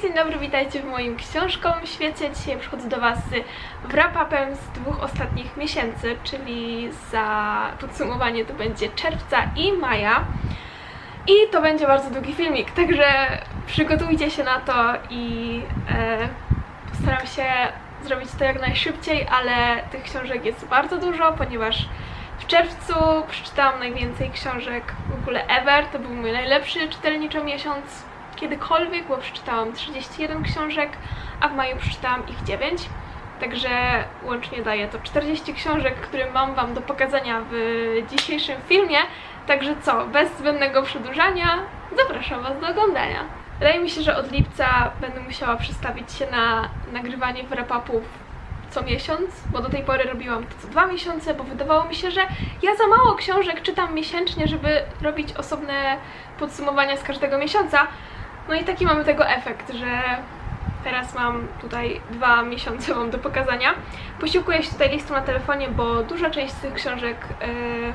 Cześć, dzień dobry, witajcie w moim książkowym świecie. Dzisiaj przychodzę do Was z wrap-upem z dwóch ostatnich miesięcy, czyli za podsumowanie to będzie czerwca i maja. I to będzie bardzo długi filmik, także przygotujcie się na to i e, postaram się zrobić to jak najszybciej, ale tych książek jest bardzo dużo, ponieważ w czerwcu przeczytałam najwięcej książek w ogóle ever. To był mój najlepszy czytelniczo miesiąc kiedykolwiek, bo przeczytałam 31 książek, a w maju przeczytałam ich 9. Także łącznie daje to 40 książek, które mam Wam do pokazania w dzisiejszym filmie. Także co, bez zbędnego przedłużania, zapraszam Was do oglądania. Wydaje mi się, że od lipca będę musiała przestawić się na nagrywanie wrap-upów co miesiąc, bo do tej pory robiłam to co dwa miesiące, bo wydawało mi się, że ja za mało książek czytam miesięcznie, żeby robić osobne podsumowania z każdego miesiąca. No i taki mamy tego efekt, że teraz mam tutaj dwa miesiące mam do pokazania. Posiłkuję się tutaj listą na telefonie, bo duża część z tych książek yy,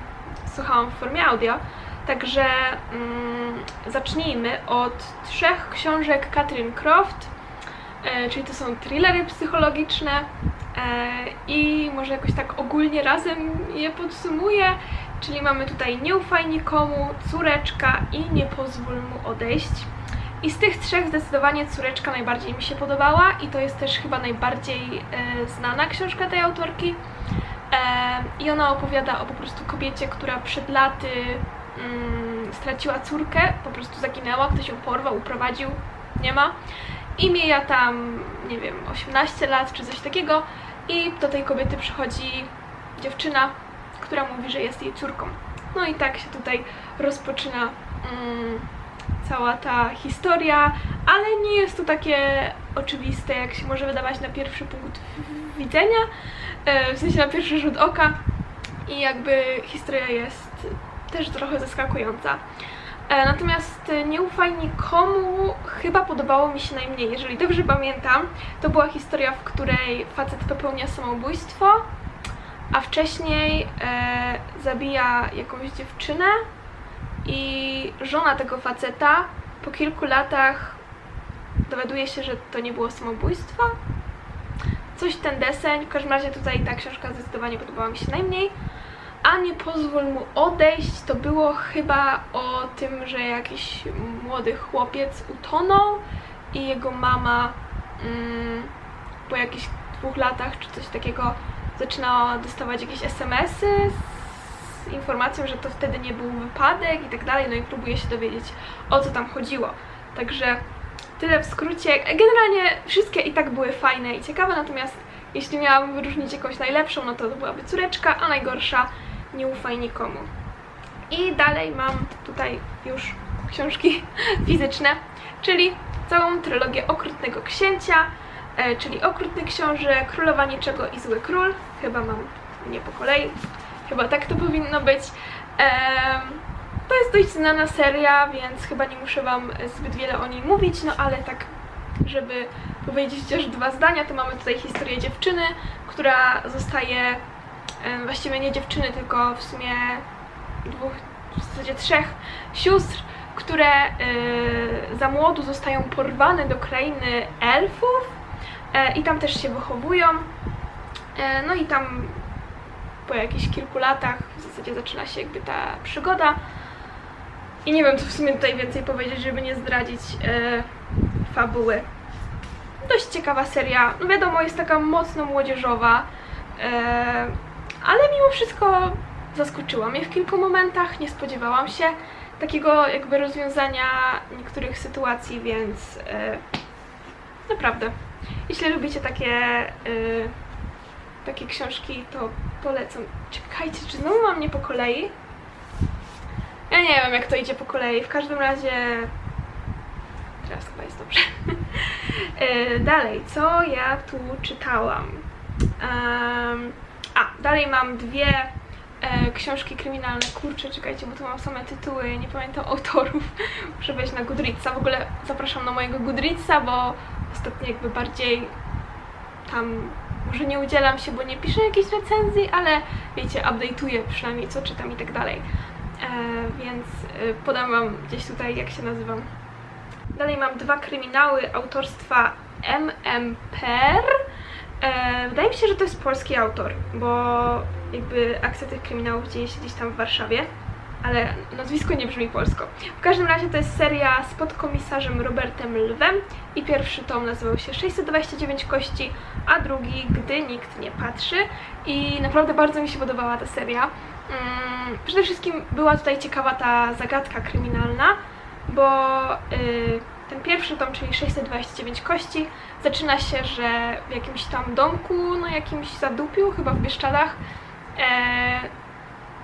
słuchałam w formie audio. Także mm, zacznijmy od trzech książek Katrin Croft, e, czyli to są thrillery psychologiczne e, i może jakoś tak ogólnie razem je podsumuję, czyli mamy tutaj Nie ufaj nikomu, Córeczka i Nie pozwól mu odejść. I z tych trzech zdecydowanie Córeczka najbardziej mi się podobała i to jest też chyba najbardziej e, znana książka tej autorki. E, I ona opowiada o po prostu kobiecie, która przed laty mm, straciła córkę, po prostu zaginęła, ktoś ją porwał, uprowadził, nie ma. I mija tam, nie wiem, 18 lat czy coś takiego i do tej kobiety przychodzi dziewczyna, która mówi, że jest jej córką. No i tak się tutaj rozpoczyna mm, cała ta historia, ale nie jest to takie oczywiste, jak się może wydawać na pierwszy punkt widzenia, e, w sensie na pierwszy rzut oka i jakby historia jest też trochę zaskakująca. E, Natomiast e, Nie ufaj nikomu chyba podobało mi się najmniej. Jeżeli dobrze pamiętam, to była historia, w której facet popełnia samobójstwo, a wcześniej e, zabija jakąś dziewczynę i żona tego faceta po kilku latach dowiaduje się, że to nie było samobójstwo. Coś ten deseń, w każdym razie tutaj ta książka zdecydowanie podobała mi się najmniej. A nie pozwól mu odejść, to było chyba o tym, że jakiś młody chłopiec utonął i jego mama mm, po jakichś dwóch latach czy coś takiego zaczynała dostawać jakieś SMS-y informacją, że to wtedy nie był wypadek i tak dalej, no i próbuje się dowiedzieć o co tam chodziło. Także tyle w skrócie. Generalnie wszystkie i tak były fajne i ciekawe, natomiast jeśli miałabym wyróżnić jakąś najlepszą, no to to byłaby córeczka, a najgorsza nie ufaj nikomu. I dalej mam tutaj już książki fizyczne, czyli całą trylogię Okrutnego Księcia, e, czyli Okrutny Książę, Królowa Niczego i Zły Król. Chyba mam nie po kolei. Chyba tak to powinno być. To jest dość znana seria, więc chyba nie muszę Wam zbyt wiele o niej mówić, no ale tak, żeby powiedzieć chociaż dwa zdania, to mamy tutaj historię dziewczyny, która zostaje, właściwie nie dziewczyny, tylko w sumie dwóch, w zasadzie trzech sióstr, które y, za młodu zostają porwane do krainy elfów e, i tam też się wychowują. E, no i tam po jakichś kilku latach w zasadzie zaczyna się jakby ta przygoda. I nie wiem, co w sumie tutaj więcej powiedzieć, żeby nie zdradzić e, fabuły. Dość ciekawa seria. No wiadomo, jest taka mocno młodzieżowa, e, ale mimo wszystko zaskoczyła mnie w kilku momentach. Nie spodziewałam się takiego jakby rozwiązania niektórych sytuacji, więc e, naprawdę. Jeśli lubicie takie, e, takie książki, to polecam. Czekajcie, czy znowu mam nie po kolei? Ja nie wiem, jak to idzie po kolei. W każdym razie. Teraz chyba jest dobrze. E, dalej, co ja tu czytałam? Em, a, dalej mam dwie e, książki kryminalne. Kurczę, czekajcie, bo tu mam same tytuły, nie pamiętam autorów. Muszę wejść na Goodreadsa. W ogóle zapraszam na mojego Goodreadsa, bo ostatnio jakby bardziej tam może nie udzielam się, bo nie piszę jakiejś recenzji, ale wiecie, update'uję przynajmniej co czytam i tak dalej. E, więc e, podam wam gdzieś tutaj, jak się nazywam. Dalej mam dwa kryminały autorstwa MMPR. E, wydaje mi się, że to jest polski autor, bo jakby akcja tych kryminałów dzieje się gdzieś tam w Warszawie, ale nazwisko nie brzmi polsko. W każdym razie to jest seria z podkomisarzem Robertem Lwem i pierwszy tom nazywał się 629 kości, a drugi Gdy nikt nie patrzy i naprawdę bardzo mi się podobała ta seria. Mm, przede wszystkim była tutaj ciekawa ta zagadka kryminalna, bo y, ten pierwszy tom, czyli 629 kości, zaczyna się, że w jakimś tam domku, no jakimś zadupiu, chyba w Bieszczadach, e,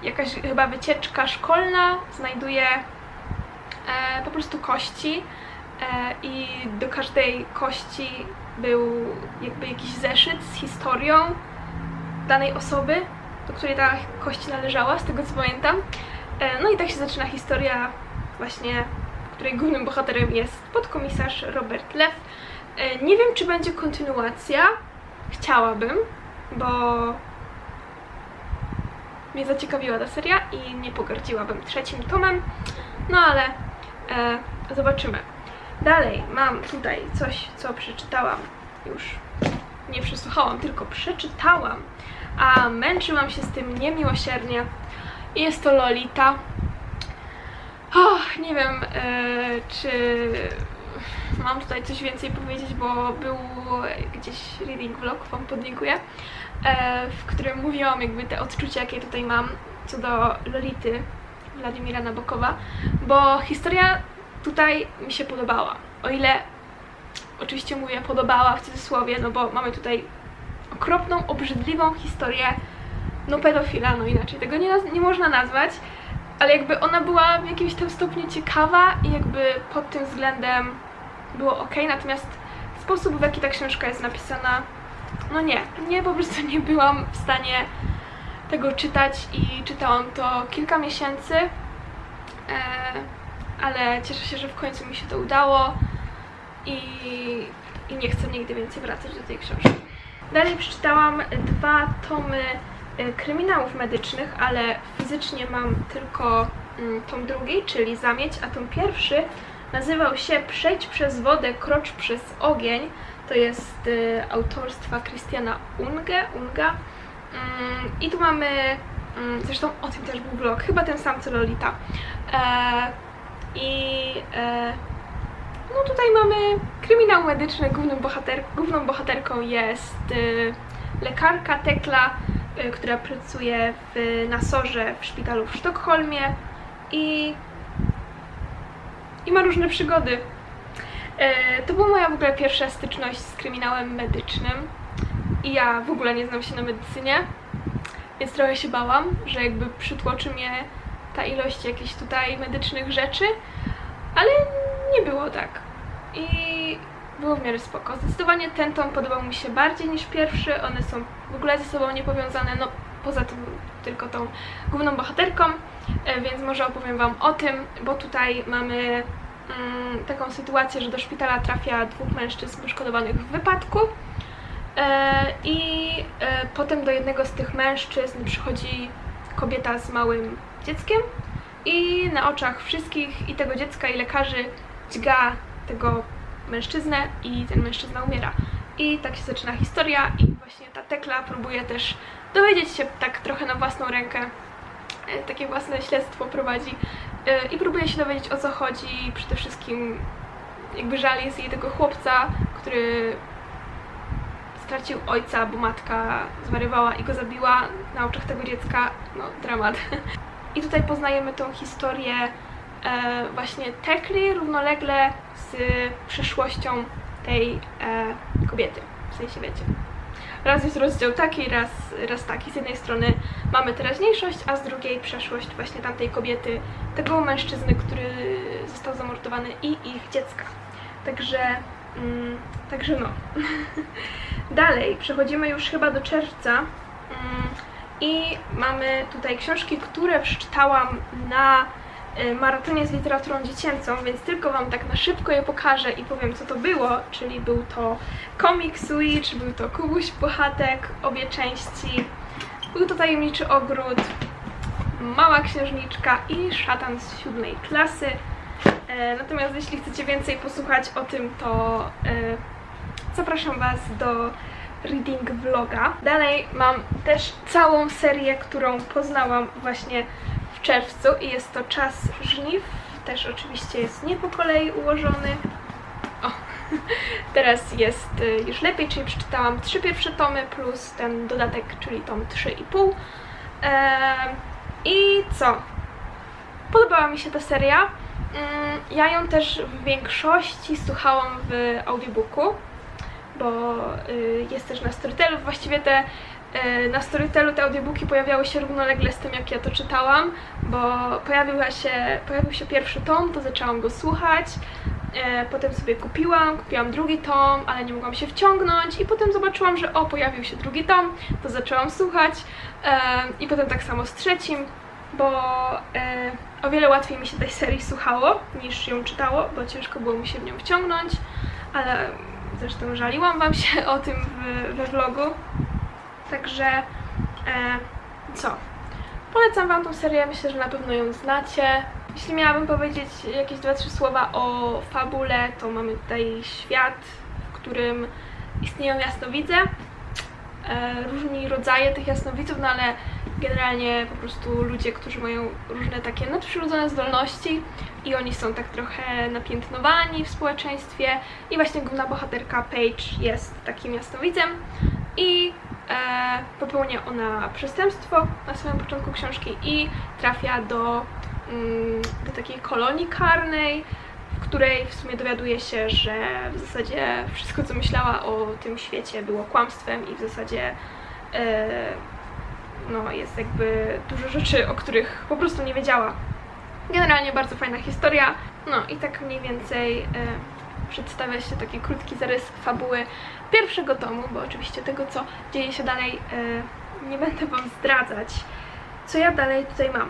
jakaś chyba wycieczka szkolna znajduje e, po prostu kości e, i do każdej kości był jakby jakiś zeszyt z historią danej osoby, do której ta kość należała, z tego co pamiętam. E, no i tak się zaczyna historia właśnie, której głównym bohaterem jest podkomisarz Robert Lew. E, nie wiem, czy będzie kontynuacja. Chciałabym, bo mnie zaciekawiła ta seria i nie pogardziłabym trzecim tomem, no ale e, zobaczymy. Dalej mam tutaj coś, co przeczytałam już. Nie przesłuchałam, tylko przeczytałam, a męczyłam się z tym niemiłosiernie. Jest to Lolita. Och, nie wiem, e, czy mam tutaj coś więcej powiedzieć, bo był gdzieś reading vlog, wam podlinkuję, e, w którym mówiłam jakby te odczucia, jakie tutaj mam co do Lolity Władimira Nabokowa, bo historia tutaj mi się podobała. O ile oczywiście mówię podobała w cudzysłowie, no bo mamy tutaj okropną, obrzydliwą historię no pedofila, no inaczej tego nie, nie można nazwać, ale jakby ona była w jakimś tam stopniu ciekawa i jakby pod tym względem było ok, natomiast sposób w jaki ta książka jest napisana, no nie, nie, po prostu nie byłam w stanie tego czytać i czytałam to kilka miesięcy, e, ale cieszę się, że w końcu mi się to udało i, i nie chcę nigdy więcej wracać do tej książki. Dalej przeczytałam dwa tomy e, kryminałów medycznych, ale fizycznie mam tylko mm, tom drugi, czyli Zamieć, a tom pierwszy nazywał się Przejdź przez wodę, krocz przez ogień. To jest e, autorstwa Christiana Unge, Unga. Mm, I tu mamy, mm, zresztą o tym też był vlog, chyba ten sam co Lolita. E, I e, no tutaj mamy kryminał medyczny, głównym bohater, główną bohaterką jest y, lekarka Tekla, y, która pracuje w, na sorze w szpitalu w Sztokholmie i, i ma różne przygody. E, to była moja w ogóle pierwsza styczność z kryminałem medycznym i ja w ogóle nie znam się na medycynie, więc trochę się bałam, że jakby przytłoczy mnie ta ilość jakichś tutaj medycznych rzeczy, ale nie było tak. I było w miarę spoko. Zdecydowanie ten tom podobał mi się bardziej niż pierwszy. One są w ogóle ze sobą niepowiązane, no poza tym tylko tą główną bohaterką, więc może opowiem Wam o tym, bo tutaj mamy mm, taką sytuację, że do szpitala trafia dwóch mężczyzn poszkodowanych w wypadku. E, I e, potem do jednego z tych mężczyzn przychodzi kobieta z małym dzieckiem i na oczach wszystkich i tego dziecka i lekarzy dźga tego mężczyznę i ten mężczyzna umiera. I tak się zaczyna historia i właśnie ta Tekla próbuje też dowiedzieć się tak trochę na własną rękę, e, takie własne śledztwo prowadzi e, i próbuje się dowiedzieć o co chodzi. Przede wszystkim jakby żal jest jej tego chłopca, który stracił ojca, bo matka zwariowała i go zabiła na oczach tego dziecka. No, dramat. I tutaj poznajemy tą historię e, właśnie Tekli równolegle z przeszłością tej e, kobiety. W sensie wiecie. Raz jest rozdział taki, raz, raz taki. Z jednej strony mamy teraźniejszość, a z drugiej przeszłość właśnie tamtej kobiety, tego mężczyzny, który został zamordowany i ich dziecka. Także, mm, także no. Dalej, przechodzimy już chyba do czerwca. Mm, I mamy tutaj książki, które przeczytałam na maratonie z literaturą dziecięcą, więc tylko Wam tak na szybko je pokażę i powiem co to było, czyli był to Comic Switch, był to Kubuś Puchatek, obie części, był to Tajemniczy Ogród, Mała Księżniczka i Szatan z siódmej klasy. E, natomiast jeśli chcecie więcej posłuchać o tym, to e, zapraszam Was do reading vloga. Dalej mam też całą serię, którą poznałam właśnie czerwcu i jest to Czas Żniw. Też oczywiście jest nie po kolei ułożony. O, teraz jest y, już lepiej, czyli przeczytałam trzy pierwsze tomy plus ten dodatek, czyli tom 3,5. Eee, I co? Podobała mi się ta seria. Mm, Ja ją też w większości słuchałam w audiobooku, bo y, jest też na Storytelu. Właściwie te na Storytelu te audiobooki pojawiały się równolegle z tym, jak ja to czytałam, bo pojawiła się, pojawił się pierwszy tom, to zaczęłam go słuchać. E, Potem sobie kupiłam, kupiłam drugi tom, ale nie mogłam się wciągnąć i potem zobaczyłam, że o, pojawił się drugi tom, to zaczęłam słuchać e, i potem tak samo z trzecim, bo e, o wiele łatwiej mi się tej serii słuchało niż ją czytało, bo ciężko było mi się w nią wciągnąć, ale zresztą żaliłam Wam się o tym we vlogu, także e, co? Polecam Wam tą serię, myślę, że na pewno ją znacie. Jeśli miałabym powiedzieć jakieś dwa, trzy słowa o fabule, to mamy tutaj świat, w którym istnieją jasnowidze. E, różni rodzaje tych jasnowidzów, no ale generalnie po prostu ludzie, którzy mają różne takie nadprzyrodzone zdolności i oni są tak trochę napiętnowani w społeczeństwie i właśnie główna bohaterka Paige jest takim jasnowidzem i popełnia ona przestępstwo na samym początku książki i trafia do, mm, do takiej kolonii karnej, w której w sumie dowiaduje się, że w zasadzie wszystko, co myślała o tym świecie, było kłamstwem i w zasadzie e, no, jest jakby dużo rzeczy, o których po prostu nie wiedziała. Generalnie bardzo fajna historia. No i tak mniej więcej e, przedstawia się taki krótki zarys fabuły pierwszego tomu, bo oczywiście tego, co dzieje się dalej, e, nie będę Wam zdradzać. Co ja dalej tutaj mam?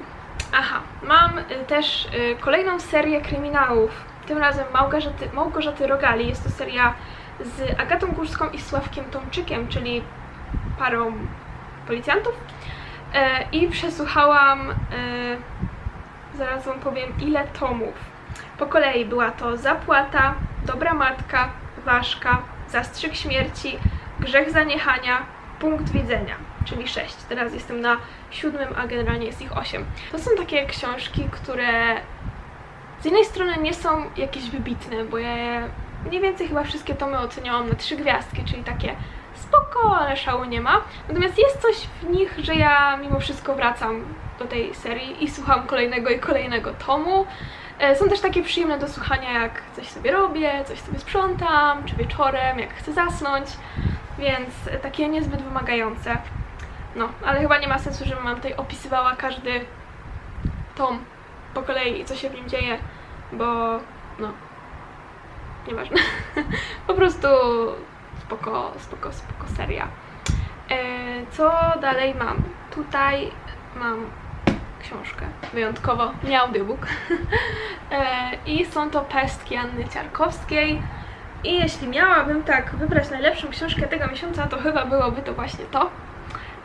Aha, mam y, też y, kolejną serię kryminałów. Tym razem Małgorzaty, Małgorzaty Rogali. Jest to seria z Agatą Górską i Sławkiem Tomczykiem, czyli parą policjantów. E, I przesłuchałam, e, zaraz Wam powiem, ile tomów. Po kolei była to Zapłata, Dobra Matka, Ważka, Zastrzyk Śmierci, Grzech Zaniechania, Punkt Widzenia, czyli 6. Teraz jestem na siódmym, a generalnie jest ich 8. To są takie książki, które z jednej strony nie są jakieś wybitne, bo ja mniej więcej chyba wszystkie tomy oceniałam na trzy gwiazdki, czyli takie spoko, ale szału nie ma. Natomiast jest coś w nich, że ja mimo wszystko wracam do tej serii i słucham kolejnego i kolejnego tomu. E, Są też takie przyjemne do słuchania, jak coś sobie robię, coś sobie sprzątam, czy wieczorem, jak chcę zasnąć, więc takie niezbyt wymagające. No, ale chyba nie ma sensu, żebym wam tutaj opisywała każdy tom po kolei i co się w nim dzieje, bo no, nieważne. po prostu spoko, spoko, spoko seria. E, co dalej mam? Tutaj mam książkę, wyjątkowo, nie audiobook. e, I są to Pestki Anny Ciarkowskiej. I jeśli miałabym tak wybrać najlepszą książkę tego miesiąca, to chyba byłoby to właśnie to.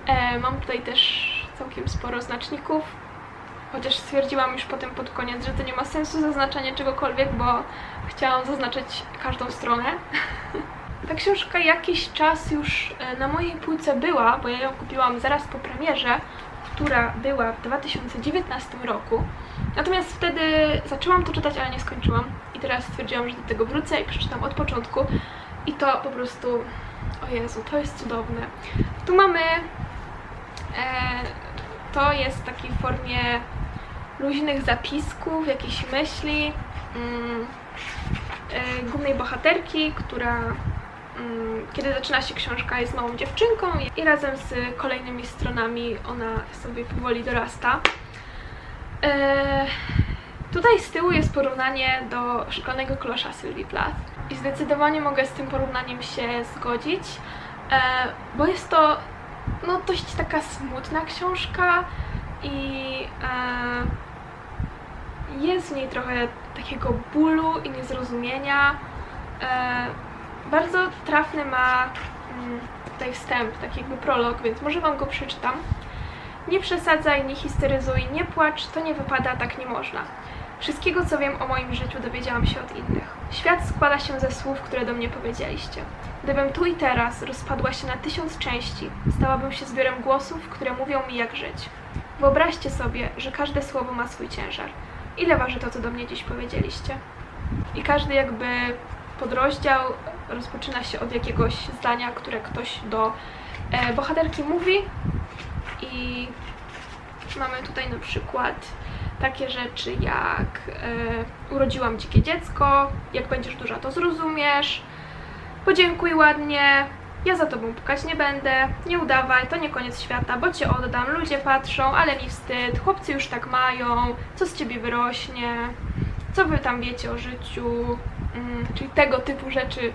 E, mam tutaj też całkiem sporo znaczników, chociaż stwierdziłam już potem pod koniec, że to nie ma sensu zaznaczanie czegokolwiek, bo chciałam zaznaczyć każdą stronę. Ta książka jakiś czas już e, na mojej półce była, bo ja ją kupiłam zaraz po premierze, która była w 2019 roku. Natomiast wtedy zaczęłam to czytać, ale nie skończyłam. I teraz stwierdziłam, że do tego wrócę i przeczytam od początku. I to po prostu, o Jezu, to jest cudowne. Tu mamy, e, to jest taki w formie luźnych zapisków, jakichś myśli mm, e, głównej bohaterki, która kiedy zaczyna się książka jest małą dziewczynką i razem z kolejnymi stronami ona sobie powoli dorasta. E, tutaj z tyłu jest porównanie do szklanego klosza Sylwii Plath i zdecydowanie mogę z tym porównaniem się zgodzić, e, bo jest to no, dość taka smutna książka i e, jest w niej trochę takiego bólu i niezrozumienia. Bardzo trafny ma mm, tutaj wstęp, taki jakby prolog, więc może Wam go przeczytam. Nie przesadzaj, nie histeryzuj, nie płacz, to nie wypada, tak nie można. Wszystkiego, co wiem o moim życiu, dowiedziałam się od innych. Świat składa się ze słów, które do mnie powiedzieliście. Gdybym tu i teraz rozpadła się na tysiąc części, stałabym się zbiorem głosów, które mówią mi, jak żyć. Wyobraźcie sobie, że każde słowo ma swój ciężar. Ile waży to, co do mnie dziś powiedzieliście? I każdy jakby podrozdział rozpoczyna się od jakiegoś zdania, które ktoś do e, bohaterki mówi. I mamy tutaj na przykład takie rzeczy jak e, urodziłam dzikie dziecko, jak będziesz duża to zrozumiesz, podziękuj ładnie, ja za tobą pukać nie będę, nie udawaj, to nie koniec świata, bo cię oddam, ludzie patrzą, ale mi wstyd, chłopcy już tak mają, co z ciebie wyrośnie, co wy tam wiecie o życiu, mm, czyli tego typu rzeczy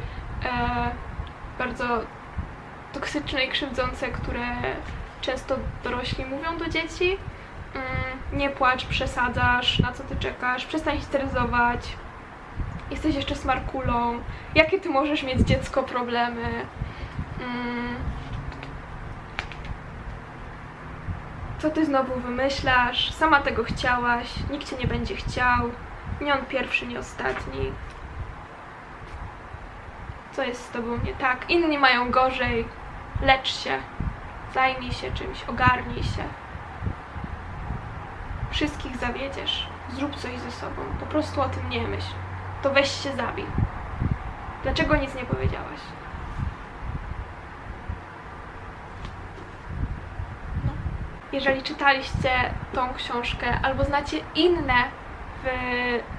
bardzo toksyczne i krzywdzące, które często dorośli mówią do dzieci. Mm, nie płacz, przesadzasz, na co ty czekasz, przestań histeryzować, jesteś jeszcze smarkulą, jakie ty możesz mieć dziecko problemy. Mm. Co ty znowu wymyślasz? Sama tego chciałaś, nikt cię nie będzie chciał, nie on pierwszy, nie ostatni. Co jest z tobą nie tak? Inni mają gorzej. Lecz się, zajmij się czymś, ogarnij się. Wszystkich zawiedziesz. Zrób coś ze sobą. Po prostu o tym nie myśl. To weź się zabij. Dlaczego nic nie powiedziałaś? No. Jeżeli czytaliście tą książkę albo znacie inne w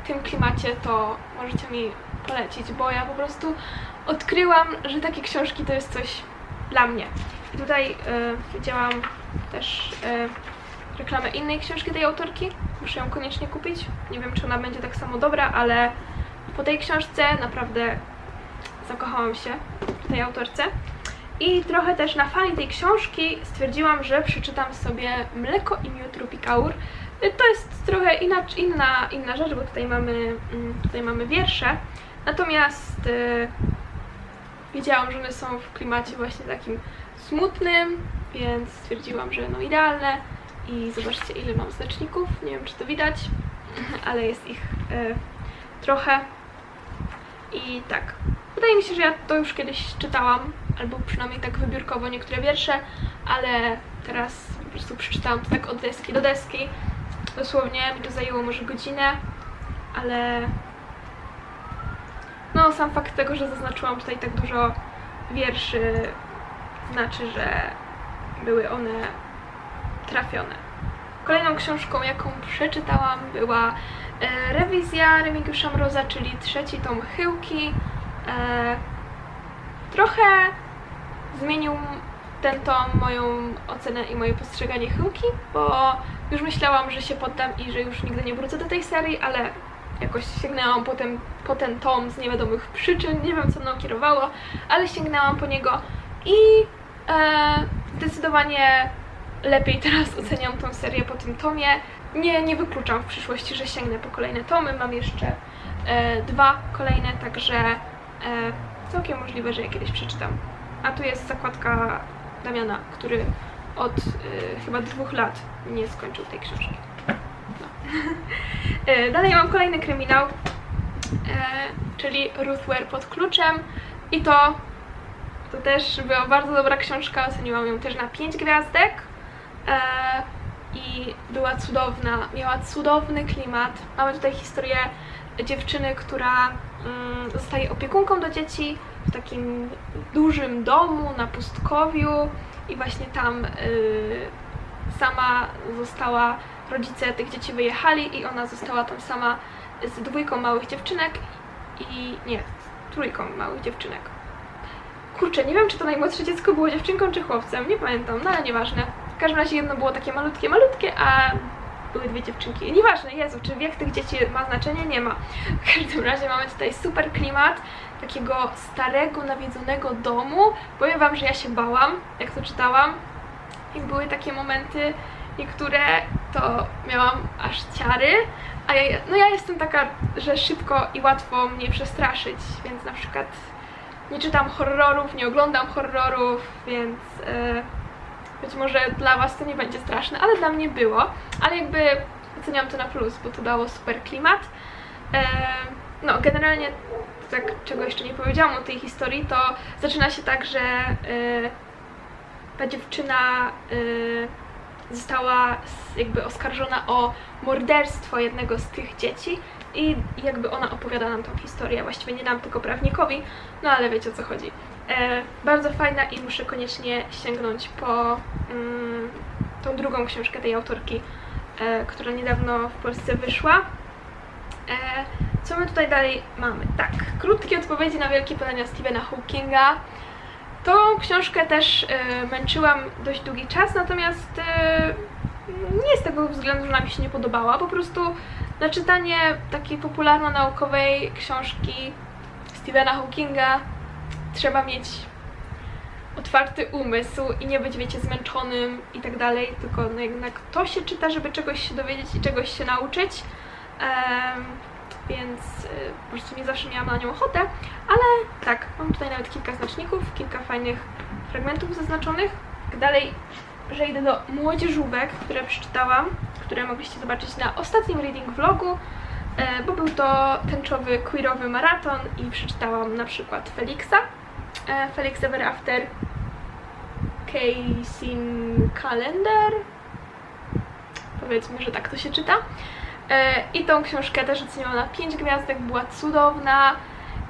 tym klimacie, to możecie mi polecić, bo ja po prostu odkryłam, że takie książki to jest coś dla mnie. I tutaj y, widziałam też y, reklamę innej książki tej autorki. Muszę ją koniecznie kupić. Nie wiem, czy ona będzie tak samo dobra, ale po tej książce naprawdę zakochałam się w tej autorce. I trochę też na fali tej książki stwierdziłam, że przeczytam sobie Mleko i miód Rupikaur. Y, To jest trochę inac- inna, inna rzecz, bo tutaj mamy, mm, tutaj mamy wiersze. Natomiast wiedziałam, że one są w klimacie właśnie takim smutnym, więc stwierdziłam, że no idealne. I zobaczcie, ile mam znaczników. Nie wiem, czy to widać, ale jest ich y, trochę. I tak. Wydaje mi się, że ja to już kiedyś czytałam, albo przynajmniej tak wybiórkowo niektóre wiersze, ale teraz po prostu przeczytałam to tak od deski do deski. Dosłownie mi to zajęło może godzinę, ale no sam fakt tego, że zaznaczyłam tutaj tak dużo wierszy znaczy, że były one trafione. Kolejną książką, jaką przeczytałam, była e, rewizja Remigiusza Mroza, czyli trzeci tom Chyłki. E, trochę zmienił ten tom moją ocenę i moje postrzeganie Chyłki, bo już myślałam, że się poddam i że już nigdy nie wrócę do tej serii, ale jakoś sięgnęłam potem po ten tom z niewiadomych przyczyn, nie wiem co mną kierowało, ale sięgnęłam po niego i e, zdecydowanie lepiej teraz oceniam tą serię po tym tomie. Nie, nie wykluczam w przyszłości, że sięgnę po kolejne tomy. Mam jeszcze e, dwa kolejne, także e, całkiem możliwe, że je kiedyś przeczytam. A tu jest zakładka Damiana, który od e, chyba dwóch lat nie skończył tej książki. E, Dalej mam kolejny kryminał, e, czyli Ruth Ware pod kluczem. I to to też była bardzo dobra książka, oceniłam ją też na 5 gwiazdek. E, i była cudowna, miała cudowny klimat. Mamy tutaj historię dziewczyny, która mm, zostaje opiekunką do dzieci w takim dużym domu na pustkowiu. I właśnie tam y, sama została, rodzice tych dzieci wyjechali i ona została tam sama z dwójką małych dziewczynek i nie, z trójką małych dziewczynek. Kurczę, nie wiem, czy to najmłodsze dziecko było dziewczynką czy chłopcem, nie pamiętam, no ale nieważne. W każdym razie jedno było takie malutkie, malutkie, a były dwie dziewczynki. Nieważne, Jezu, czy wiek tych dzieci ma znaczenie? Nie ma. W każdym razie mamy tutaj super klimat takiego starego, nawiedzonego domu. Powiem wam, że ja się bałam, jak to czytałam. I były takie momenty, niektóre to miałam aż ciary, a ja, no ja jestem taka, że szybko i łatwo mnie przestraszyć, więc na przykład nie czytam horrorów, nie oglądam horrorów, więc e, być może dla Was to nie będzie straszne, ale dla mnie było. Ale jakby oceniam to na plus, bo to dało super klimat. E, no, generalnie, tak czego jeszcze nie powiedziałam o tej historii, to zaczyna się tak, że e, ta dziewczyna została jakby oskarżona o morderstwo jednego z tych dzieci i jakby ona opowiada nam tą historię. Właściwie nie nam, tylko prawnikowi, no ale wiecie o co chodzi. E, bardzo fajna i muszę koniecznie sięgnąć po mm, tą drugą książkę tej autorki, e, która niedawno w Polsce wyszła. E, co my tutaj dalej mamy? Tak, krótkie odpowiedzi na wielkie pytania Stephena Hawkinga. Tą książkę też e, męczyłam dość długi czas, natomiast e, nie z tego względu, że mi się nie podobała. Po prostu na czytanie takiej popularno-naukowej książki Stephena Hawkinga trzeba mieć otwarty umysł i nie być, wiecie, zmęczonym i tak dalej, tylko no jednak to się czyta, żeby czegoś się dowiedzieć i czegoś się nauczyć. Em, więc y, po prostu nie zawsze miałam na nią ochotę, ale tak, mam tutaj nawet kilka znaczników, kilka fajnych fragmentów zaznaczonych. Dalej przejdę do młodzieżówek, które przeczytałam, które mogliście zobaczyć na ostatnim reading vlogu, e, bo był to tęczowy, queerowy maraton i przeczytałam na przykład Felixa, e, Felix Ever After, Casey Calendar, powiedzmy, że tak to się czyta. E, I tą książkę też oceniłam na 5 gwiazdek, była cudowna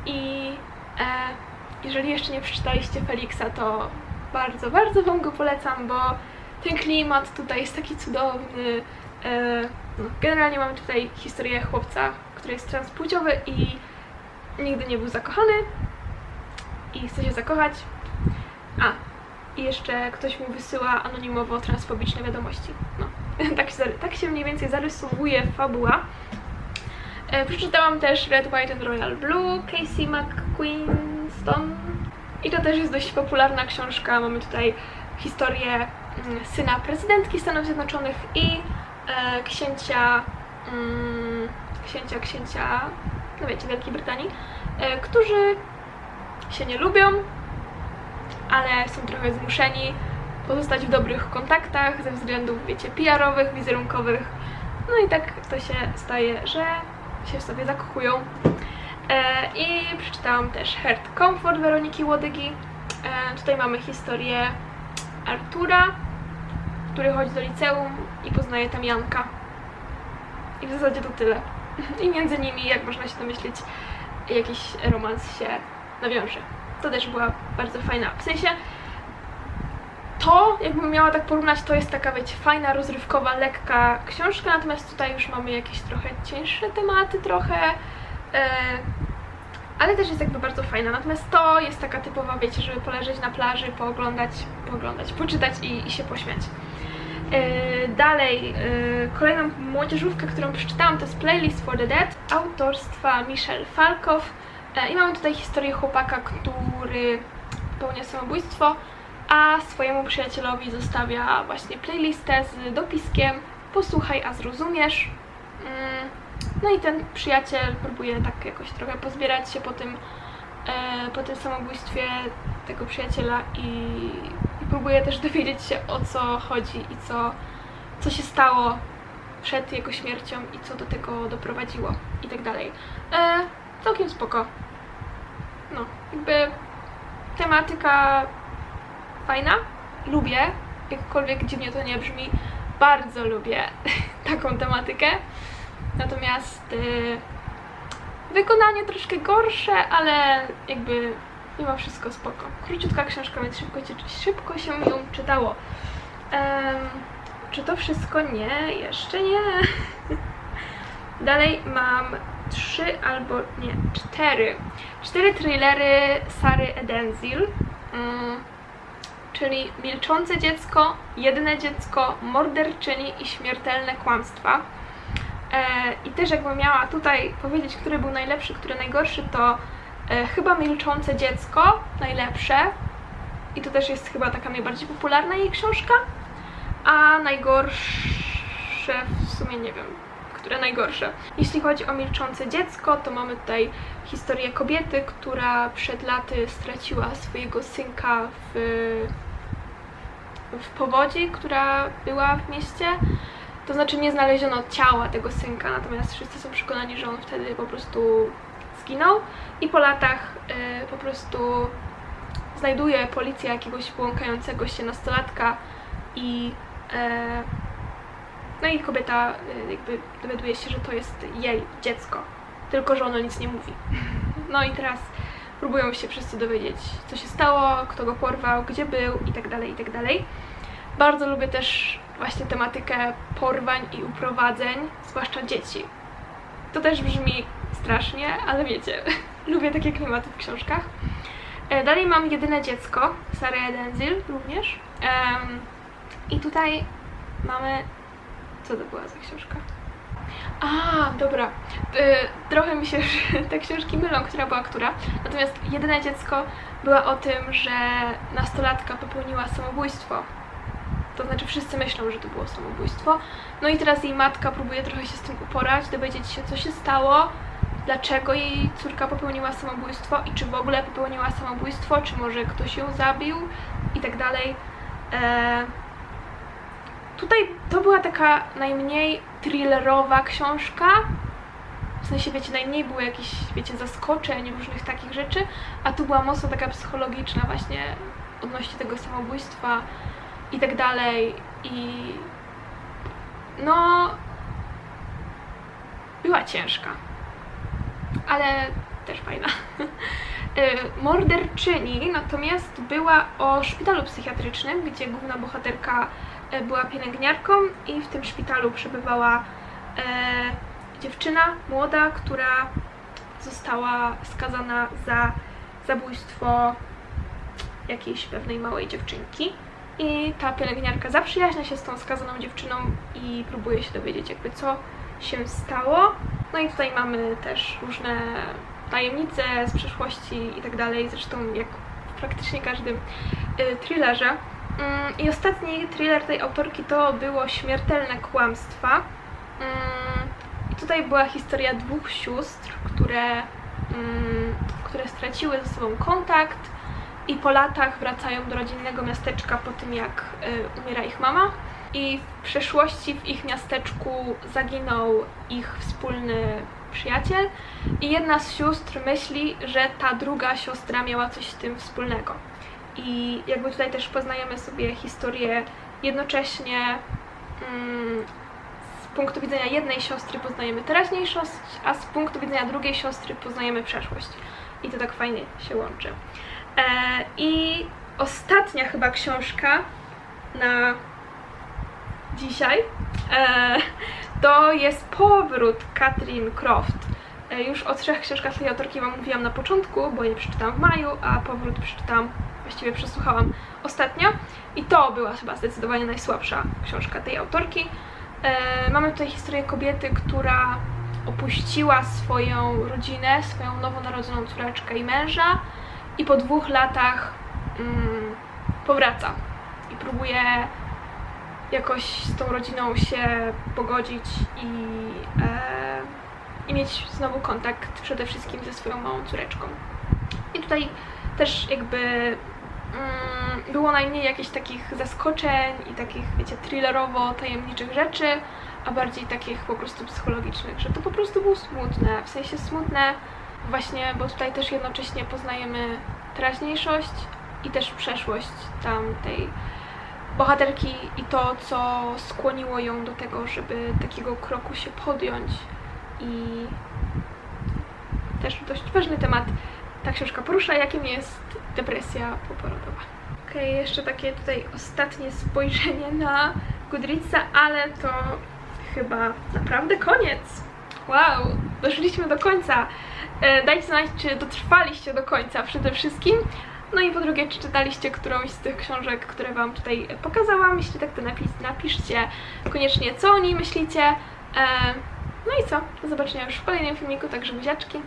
i e, jeżeli jeszcze nie przeczytaliście Felixa, to bardzo, bardzo Wam go polecam, bo ten klimat tutaj jest taki cudowny. E, no, generalnie mamy tutaj historię chłopca, który jest transpłciowy i nigdy nie był zakochany i chce się zakochać. A, i jeszcze ktoś mu wysyła anonimowo transfobiczne wiadomości. No, tak się, tak się mniej więcej zarysowuje fabuła. E, przeczytałam też Red, White and Royal Blue Casey McQueenston. I to też jest dość popularna książka. Mamy tutaj historię mm, syna prezydentki Stanów Zjednoczonych i e, księcia, mm, księcia, księcia, no wiecie, Wielkiej Brytanii, e, którzy się nie lubią, ale są trochę zmuszeni pozostać w dobrych kontaktach ze względów, wiecie, PR-owych, wizerunkowych. No i tak to się staje, że się w sobie zakochują. E, I przeczytałam też Heart Comfort Weroniki Łodygi. E, tutaj mamy historię Artura, który chodzi do liceum i poznaje tam Janka. I w zasadzie to tyle. I między nimi, jak można się domyślić, jakiś romans się nawiąże. To też była bardzo fajna. W sensie to, jakbym miała tak porównać, to jest taka, wiecie, fajna, rozrywkowa, lekka książka, natomiast tutaj już mamy jakieś trochę cięższe tematy, trochę, e, ale też jest jakby bardzo fajna. Natomiast to jest taka typowa, wiecie, żeby poleżeć na plaży, pooglądać, pooglądać, poczytać i, i się pośmiać. E, dalej, e, kolejną młodzieżówkę, którą przeczytałam, to jest Playlist for the Dead autorstwa Michelle Falkow. I mamy tutaj historię chłopaka, który popełnia samobójstwo, a swojemu przyjacielowi zostawia właśnie playlistę z dopiskiem Posłuchaj, a zrozumiesz. Mm, No i ten przyjaciel próbuje tak jakoś trochę pozbierać się po tym, e, po tym samobójstwie tego przyjaciela i, i próbuje też dowiedzieć się o co chodzi i co, co się stało przed jego śmiercią i co do tego doprowadziło i tak dalej. E, całkiem spoko. No, jakby tematyka fajna, lubię, jakkolwiek dziwnie to nie brzmi, bardzo lubię taką tematykę. Natomiast y, wykonanie troszkę gorsze, ale jakby mimo wszystko spoko. Króciutka książka, więc szybko, szybko się ją czytało. Em, czy to wszystko? Nie, jeszcze nie. Dalej mam trzy albo nie, cztery. Cztery thrillery Sary Edenzil. Mm, czyli Milczące dziecko, Jedyne dziecko, Morderczyni i Śmiertelne kłamstwa. E, I też jakbym miała tutaj powiedzieć, który był najlepszy, który najgorszy, to e, chyba Milczące dziecko najlepsze. I to też jest chyba taka najbardziej popularna jej książka. A najgorsze w sumie nie wiem, które najgorsze. Jeśli chodzi o Milczące dziecko, to mamy tutaj historię kobiety, która przed laty straciła swojego synka w, w powodzi, która była w mieście. To znaczy nie znaleziono ciała tego synka, natomiast wszyscy są przekonani, że on wtedy po prostu zginął i po latach y, po prostu znajduje policja jakiegoś błąkającego się nastolatka i e, no i kobieta y, jakby dowiaduje się, że to jest jej dziecko, tylko że ono nic nie mówi. No i teraz próbują się wszyscy dowiedzieć, co się stało, kto go porwał, gdzie był i tak dalej, i tak. Bardzo lubię też właśnie tematykę porwań i uprowadzeń, zwłaszcza dzieci. To też brzmi strasznie, ale wiecie, lubię takie klimaty w książkach. E, Dalej mam Jedyne Dziecko, Sarah Denzil również. I tutaj mamy... Co to była za książka? A, dobra. Y, trochę mi się te książki mylą, która była która. Natomiast Jedyne Dziecko była o tym, że nastolatka popełniła samobójstwo. To znaczy wszyscy myślą, że to było samobójstwo. No i teraz jej matka próbuje trochę się z tym uporać, dowiedzieć się, co się stało, dlaczego jej córka popełniła samobójstwo i czy w ogóle popełniła samobójstwo, czy może ktoś ją zabił i tak dalej. E, Tutaj to była taka najmniej thrillerowa książka. W sensie, wiecie, najmniej było jakichś, wiecie, zaskoczeń, różnych takich rzeczy, a tu była mocno taka psychologiczna właśnie odnośnie tego samobójstwa i tak dalej. I no była ciężka, ale też fajna. Y, Morderczyni natomiast była o szpitalu psychiatrycznym, gdzie główna bohaterka była pielęgniarką i w tym szpitalu przebywała e, dziewczyna młoda, która została skazana za zabójstwo jakiejś pewnej małej dziewczynki. I ta pielęgniarka zaprzyjaźnia się z tą skazaną dziewczyną i próbuje się dowiedzieć jakby co się stało. No i tutaj mamy też różne tajemnice z przeszłości i tak dalej, zresztą jak w praktycznie każdym y, thrillerze. Mm, I ostatni thriller tej autorki to było Śmiertelne Kłamstwa. Mm, I tutaj była historia dwóch sióstr, które, mm, które straciły ze sobą kontakt i po latach wracają do rodzinnego miasteczka po tym, jak y, umiera ich mama. I w przeszłości w ich miasteczku zaginął ich wspólny przyjaciel i jedna z sióstr myśli, że ta druga siostra miała coś z tym wspólnego. I jakby tutaj też poznajemy sobie historię jednocześnie mm, z punktu widzenia jednej siostry poznajemy teraźniejszość, a z punktu widzenia drugiej siostry poznajemy przeszłość. I to tak fajnie się łączy. E, I ostatnia chyba książka na dzisiaj e, to jest powrót Katrin Croft. E, Już o trzech książkach tej autorki Wam mówiłam na początku, bo je przeczytałam w maju, a powrót przeczytałam, właściwie przesłuchałam ostatnio. I to była chyba zdecydowanie najsłabsza książka tej autorki. E, mamy tutaj historię kobiety, która opuściła swoją rodzinę, swoją nowonarodzoną córeczkę i męża i po dwóch latach mm, powraca i próbuje jakoś z tą rodziną się pogodzić i, e, i mieć znowu kontakt przede wszystkim ze swoją małą córeczką. I tutaj też jakby mm, było najmniej jakichś takich zaskoczeń i takich, wiecie, thrillerowo-tajemniczych rzeczy, a bardziej takich po prostu psychologicznych, że to po prostu było smutne, w sensie smutne właśnie, bo tutaj też jednocześnie poznajemy teraźniejszość i też przeszłość tamtej bohaterki i to, co skłoniło ją do tego, żeby takiego kroku się podjąć. I też dość ważny temat ta książka porusza, jakim jest depresja poporodowa. Okej, jeszcze takie tutaj ostatnie spojrzenie na Goodreadsa, ale to chyba naprawdę koniec. Wow, doszliśmy do końca. E, Dajcie znać, czy dotrwaliście do końca przede wszystkim. No i po drugie, czy czytaliście którąś z tych książek, które Wam tutaj pokazałam? Jeśli tak, to napis, napiszcie koniecznie, co o niej myślicie. E, no i co? Do zobaczenia już w kolejnym filmiku, także buziaczki.